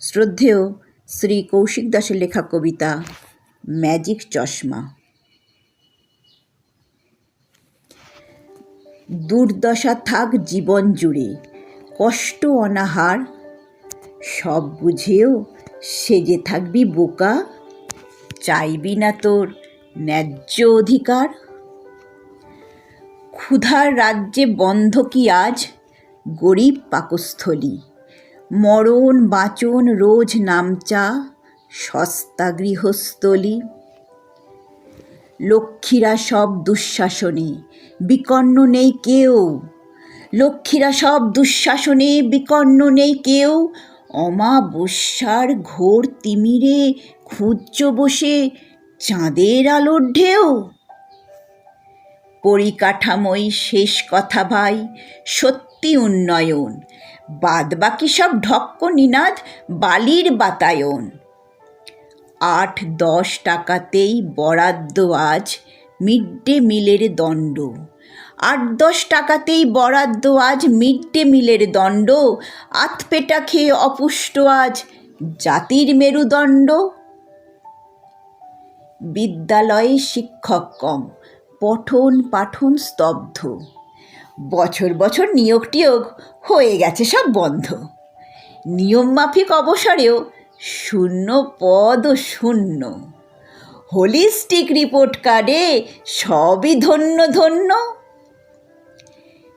শ্রদ্ধেয় শ্রী কৌশিক দাসের লেখা কবিতা, ম্যাজিক চশমা। দুর্দশা থাক জীবন জুড়ে, কষ্ট অনাহার, সব বুঝেও সেজে থাকবি বোকা, চাইবি না তোর ন্যায্য অধিকার। ক্ষুধার রাজ্যে বন্ধ কি আজ গরিব পাকস্থলী? মরণ বাঁচন রোজ নামচা, সস্তা গৃহস্থলী। লক্ষ্মীরা সব দুঃশাসনে, বিকর্ণ নেই কেউ। লক্ষ্মীরা সব দুঃশাসনে, বিকর্ণ নেই কেউ। অমাবস্যার ঘোর তিমিরে খুঁজছ বসে চাঁদের আলোর ঢেউ। পরিকাঠামোই শেষ কথা ভাই, সত্যি উন্নয়ন। বাদ বাকি সব ঢক্ক নিনাদ বালির বাতায়ন। আট, দশ টাকাতেই বরাদ্দ আজ মিড ডে মিলের দণ্ড। আট, দশ টাকাতেই বরাদ্দ আজ মিড ডে মিলের দণ্ড। আতপেটা খেয়ে অপুষ্ট আজ জাতির মেরুদণ্ড। বিদ্যালয়ে শিক্ষক কম, পঠন পাঠন স্তব্ধ। বছর বছর নিয়োগ টিয়োগ হয়ে গেছে সব বন্ধ। নিয়ম মাফিক অবসরেও শূন্য পদ শূন্য। হোলিস্টিক রিপোর্ট কার্ডে সবই ধন্য ধন্য।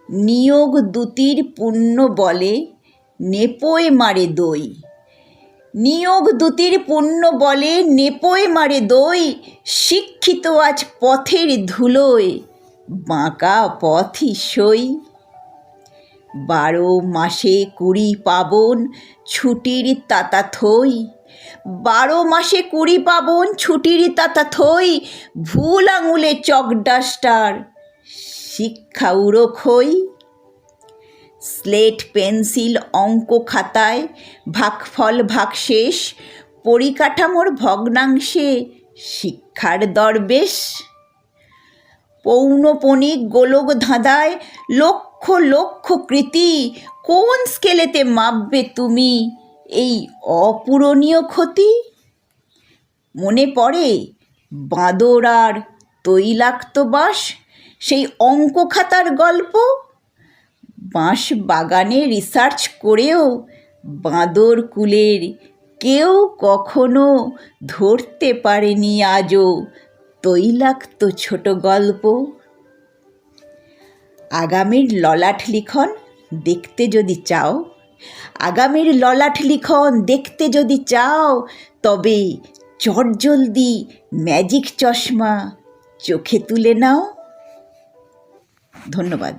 নিয়োগ দূতির পুণ্য বলে নেপোয় মারে দই। নিয়োগ দূতির পুণ্য বলে নেপোয় মারে দই। শিক্ষিত আজ পথের ধুলোয়। বাঁকা পথই সই। বারো মাসে কুড়ি পাবন, ছুটির তাতা থই। বারো মাসে কুড়ি পাবন, ছুটির তাতা থই, ভুল আঙুলে চক ডাস্টার, শিক্ষা উড়ো খই স্লেট পেন্সিল অঙ্ক খাতায়, ভাগফল ভাগশেষ, পরিকাঠামোর ভগ্নাংশে, শিক্ষার দরবেশ। পৌনপণিক গোলক ধাঁধায় লক্ষ লক্ষ কৃতি। কোন স্কেলেতে মাপবে তুমি এই অপূরণীয় ক্ষতি? মনে পড়ে বাঁদর আর তৈলাক্ত বাস সেই অঙ্ক খাতার গল্প? বাঁশ বাগানে রিসার্চ করেও বাঁদর কুলের কেউ কখনো ধরতে পারেনি আজও। তৈলাক্ত ছোট গল্প। আগামীর ললাট লিখন দেখতে যদি চাও, আগামীর ললাট লিখন দেখতে যদি চাও, তবে চটজলদি ম্যাজিক চশমা চোখে তুলে নাও। ধন্যবাদ।